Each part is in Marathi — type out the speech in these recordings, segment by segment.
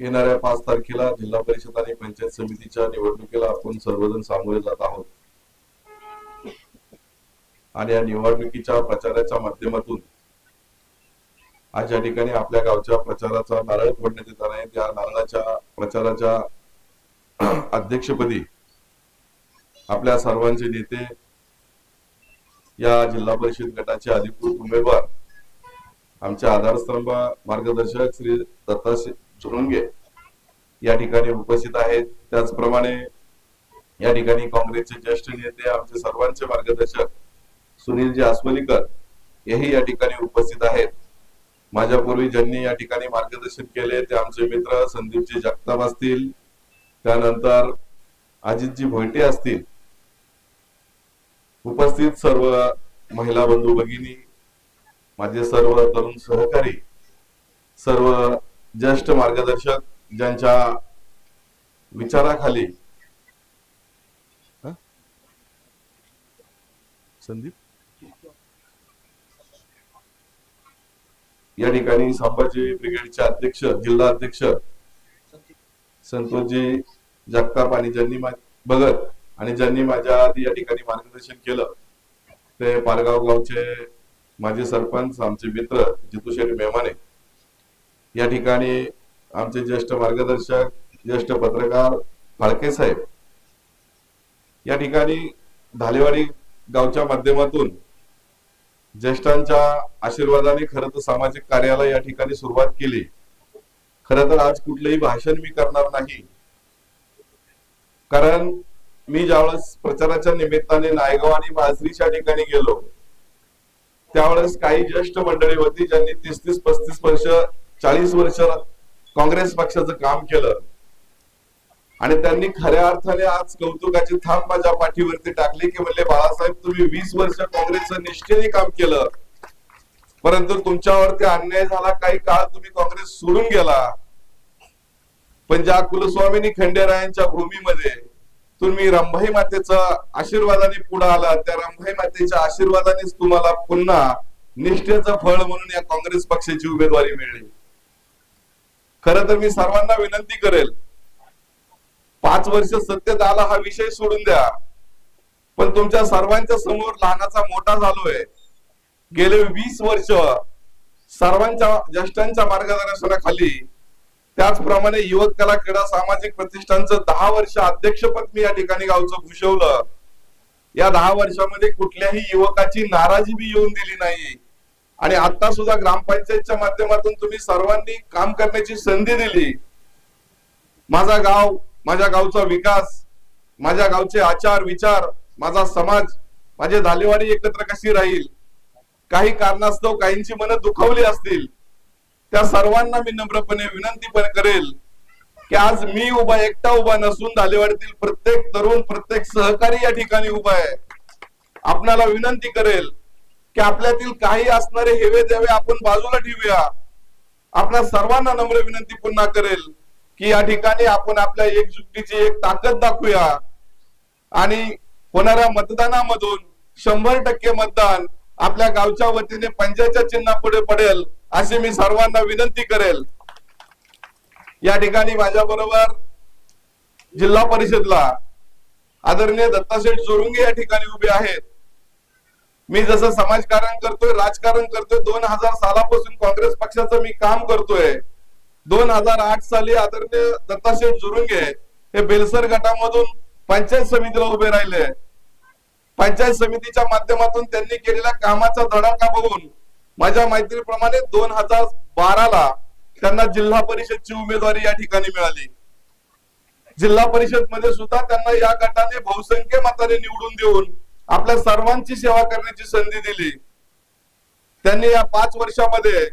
येणाऱ्या पाच तारखेला जिल्हा परिषद आणि पंचायत समितीच्या निवडणुकीला आपण सर्वजण सामोरे जात आहोत. आणि या निवडणुकीच्या प्रचाराच्या माध्यमातून आज या ठिकाणी आपल्या गावच्या प्रचाराचा नारळ फोडण्यात येत आहे त्या नारळाच्या प्रचाराच्या अध्यक्षपदी आपल्या सर्वांचे नेते या जिल्हा परिषद गटाचे अधिकृत उमेदवार आमचे आधारस्तंभ मार्गदर्शक श्री दत्ता चुरुंगे या ठिकाणी उपस्थित आहेत. त्याचप्रमाणे या ठिकाणी काँग्रेसचे ज्येष्ठ नेते आमचे सर्वांचे मार्गदर्शक सुनीलजी आसवलीकर हेही या ठिकाणी उपस्थित आहेत. माझ्यापूर्वी ज्यांनी या ठिकाणी मार्गदर्शन केले ते आमचे मित्र संदीपजी जगताप असतील. त्यानंतर अजितजी भोयटे असतील. उपस्थित सर्व महिला बंधू भगिनी माझे सर्व तरुण सहकारी सर्व ज्येष्ठ मार्गदर्शक ज्यांच्या विचाराखाली? संदीप या ठिकाणी संभाजी ब्रिगेडचे अध्यक्ष जिल्हा अध्यक्ष संतोषजी जगताप आणि ज्यांनी भगत आणि ज्यांनी माझ्या आधी या ठिकाणी मार्गदर्शन केलं ते पारगाव गावचे माजी सरपंच आमचे मित्र जितू शेठ मेमाने या ठिकाणी आमचे ज्येष्ठ मार्गदर्शक ज्येष्ठ पत्रकार फाळके साहेब. या ठिकाणी धालेवाडी गावच्या माध्यमातून ज्येष्ठांच्या आशीर्वादाने खरं तर सामाजिक कार्याला या ठिकाणी सुरुवात केली. खरं तर आज कुठलंही भाषण मी करणार नाही. कारण मी ज्यावेळेस प्रचाराच्या निमित्ताने नायगाव आणि माजरीच्या ठिकाणी गेलो त्यावेळेस काही ज्येष्ठ मंडळी होती ज्यांनी तीस तीस पस्तीस वर्ष चाळीस वर्ष काँग्रेस पक्षाचं काम केलं. आणि त्यांनी खऱ्या अर्थाने आज कौतुकाची थांब माझ्या पाठीवरती टाकली की म्हणले बाळासाहेब तुम्ही वीस वर्ष काँग्रेसचं निष्ठेने काम केलं. परंतु तुमच्यावरती अन्याय झाला काही काळ तुम्ही काँग्रेस सोडून गेला. पण ज्या कुलस्वामिनी खंडेरायांच्या भूमीमध्ये तुम्ही रंभाई मातेचा आशीर्वादाने पुढे आला त्या रंभाई मातेच्या आशीर्वादानेच तुम्हाला पुन्हा निष्ठेचं फळ म्हणून या काँग्रेस पक्षाची उमेदवारी मिळली. खर तर मी सर्वांना विनंती करेल पाच वर्ष सत्तेत आला हा विषय सोडून द्या. पण तुमच्या सर्वांच्या समोर लहानाचा मोठा झालोय. गेले वीस वर्ष सर्वांच्या ज्येष्ठांच्या मार्गदर्शनाखाली त्याचप्रमाणे युवक कला क्रीडा सामाजिक प्रतिष्ठानचं दहा वर्ष अध्यक्षपद मी या ठिकाणी गावचं भूषवलं. या दहा वर्षामध्ये कुठल्याही युवकाची नाराजी बी येऊन दिली नाही. आणि आता सुद्धा ग्रामपंचायतच्या माध्यमातून तुम्ही सर्वांनी काम करण्याची संधी दिली. माझा गाव माझ्या गावचा विकास माझ्या गावचे आचार विचार माझा समाज माझे धालेवाडी एकत्र कशी राहील? काही कारणास्तव काहींची मनं दुखावली असतील. त्या सर्वांना मी नम्रपणे विनंती पण करेल की आज मी उभा एकटा उभा नसून धालेवाडीतील प्रत्येक तरुण प्रत्येक सहकारी या ठिकाणी उभा आहे. आपणाला विनंती करेल की आपल्यातील काही असणारे हेवे देवे आपण बाजूला ठेवूया. आपल्या सर्वांना नम्र विनंती पुन्हा करेल की या ठिकाणी आपण आपल्या एकजुटीची एक ताकद दाखवूया. आणि होणाऱ्या मतदानामधून शंभर टक्के मतदान आपल्या गावच्या वतीने पंजाच्या चिन्हा पुढे पडेल अशी मी सर्वांना विनंती करेल. या ठिकाणी माझ्या बरोबर जिल्हा परिषदला आदरणीय दत्ताशेठ जोरुंगे या ठिकाणी उभे आहेत. मी जसं समाजकारण करतोय राजकारण करतोय दोन हजार सालापासून काँग्रेस पक्षाचं मी काम करतोय. दोन हजार आठ साली आदरणीय दत्ताशेठ जुरुंगे हे बेलसर गटामधून पंचायत समितीला उभे राहिले. पंचायत समितीच्या माध्यमातून त्यांनी केलेल्या कामाचा धडाका बघून माझ्या मैत्रीप्रमाणे दोन हजार बाराला त्यांना जिल्हा परिषदची उमेदवारी या ठिकाणी मिळाली. जिल्हा परिषदमध्ये सुद्धा त्यांना या गटाने बहुसंख्य मताने निवडून देऊन आपल्या सर्वांची सेवा करण्याची संधी दिली. त्यांनी या पाच वर्षामध्ये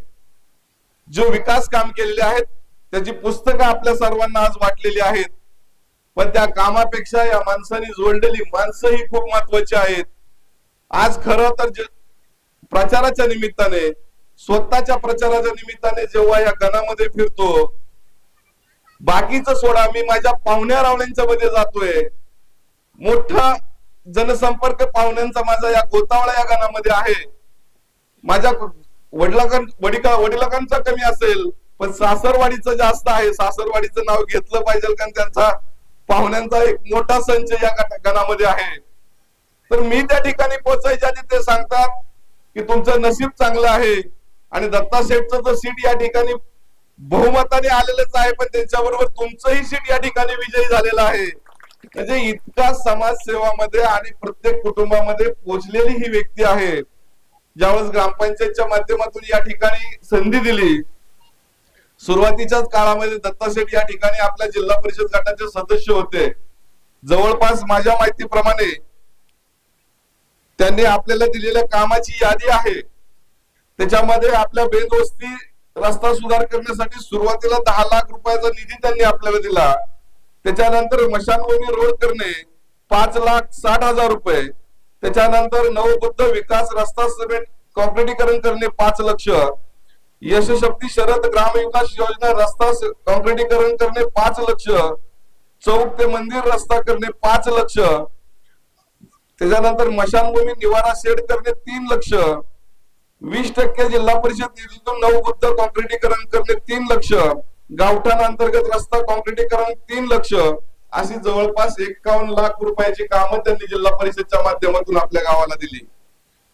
जो विकास काम केलेले आहेत त्याची पुस्तकं आपल्या सर्वांना आज वाटलेली आहेत. पण त्या कामापेक्षा या माणसाने जोडलेली माणसं ही खूप महत्वाची आहेत. आज खरं तर प्रचाराच्या निमित्ताने स्वतःच्या प्रचाराच्या निमित्ताने जेव्हा या गणामध्ये फिरतो बाकीचं सोडा मी माझ्या पाहुण्या रावण्यांच्या मध्ये जातोय. मोठा जनसंपर्क पाहुण्यांचा माझा या गोतावळा या गाण्यामध्ये आहे. माझ्या वडिलाकां वडिका वडिलाकांचा कमी असेल पण सासरवाडीचं जास्त आहे. सासरवाडीचं नाव घेतलं पाहिजे कारण त्यांचा पाहुण्यांचा एक मोठा संच या गणामध्ये आहे. तर मी त्या ठिकाणी पोहोचायच्या आधी ते सांगतात की तुमचं नशीब चांगलं आहे आणि दत्ता शेठचं तर सीट या ठिकाणी बहुमताने आलेलंच आहे पण त्यांच्याबरोबर तुमचंही सीट या ठिकाणी विजयी झालेलं आहे. म्हणजे इतका समाजसेवामध्ये आणि प्रत्येक कुटुंबामध्ये पोचलेली ही व्यक्ती आहे. ज्यावेळेस ग्रामपंचायतच्या माध्यमातून या ठिकाणी संधी दिली सुरुवातीच्याच काळामध्ये दत्ता शेठ या ठिकाणी आपल्या जिल्हा परिषद गटाचे सदस्य होते. जवळपास माझ्या माहितीप्रमाणे त्यांनी आपल्याला दिलेल्या कामाची यादी आहे. त्याच्यामध्ये आपल्या बेदोस्ती रस्ता सुधार करण्यासाठी सुरुवातीला दहा लाख रुपयाचा निधी त्यांनी आपल्याला दिला. त्याच्यानंतर मशानभूमी रोड करणे पाच लाख साठ हजार रुपये. त्याच्यानंतर नवबुद्ध विकास रस्ता सिमेंट कॉन्क्रिटीकरण करणे पाच लक्ष. यशशक्ती शरद ग्रामविकास योजना रस्ता कॉन्क्रिटीकरण करणे पाच लक्ष. चौक ते मंदिर रस्ता करणे पाच लक्ष. त्याच्यानंतर मशानभूमी निवारा शेड करणे तीन लक्ष. वीस टक्के जिल्हा परिषद निधीतून नवबुद्ध कॉन्क्रिटीकरण करणे तीन लक्ष. गावठाण अंतर्गत रस्ता कॉन्क्रिटीकरण तीन लक्ष अशी जवळपास एकावन्न लाख रुपयाची कामं त्यांनी जिल्हा परिषदच्या माध्यमातून आपल्या गावाला दिली.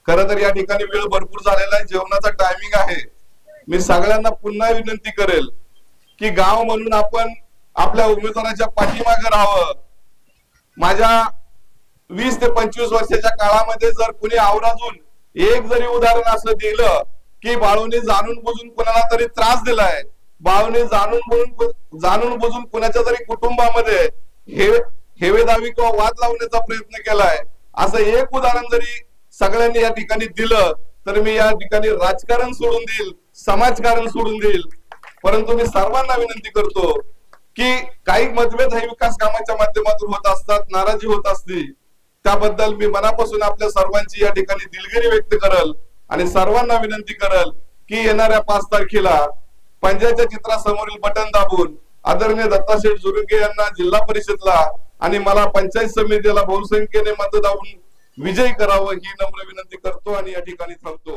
खर तर या ठिकाणी वेळ भरपूर झालेला आहे जेवणाचा टायमिंग आहे. मी सगळ्यांना पुन्हा विनंती करेल की गाव म्हणून आपण आपल्या उमेदवाराच्या पाठीमागे राहावं. माझ्या वीस ते पंचवीस वर्षाच्या काळामध्ये जर कुणी आवराजून एक जरी उदाहरण असं दिलं की बाळूने जाणून बुजून कुणाला तरी त्रास दिलाय भावने जाणून बुजून जाणून बुजून कुणाच्या तरी कुटुंबामध्ये हे हेवेदावी किंवा वाद लावण्याचा प्रयत्न केलाय. असं एक उदाहरण जरी सगळ्यांनी या ठिकाणी दिलं तर मी या ठिकाणी राजकारण सोडून देईल समाजकारण सोडून देईल. परंतु मी सर्वांना विनंती करतो की काही मतभेद हे विकास कामाच्या माध्यमातून होत असतात नाराजी होत असते. त्याबद्दल मी मनापासून आपल्या सर्वांची या ठिकाणी दिलगिरी व्यक्त करल आणि सर्वांना विनंती करल की येणाऱ्या पाच तारखेला पंजाच्या चित्रासमोरील बटन दाबून आदरणीय दत्ताशेठ जुरुंगे यांना जिल्हा परिषदला आणि मला पंचायत समितीला बहुसंख्येने मत दाबून विजयी करावं ही नम्र विनंती करतो आणि या ठिकाणी थांबतो.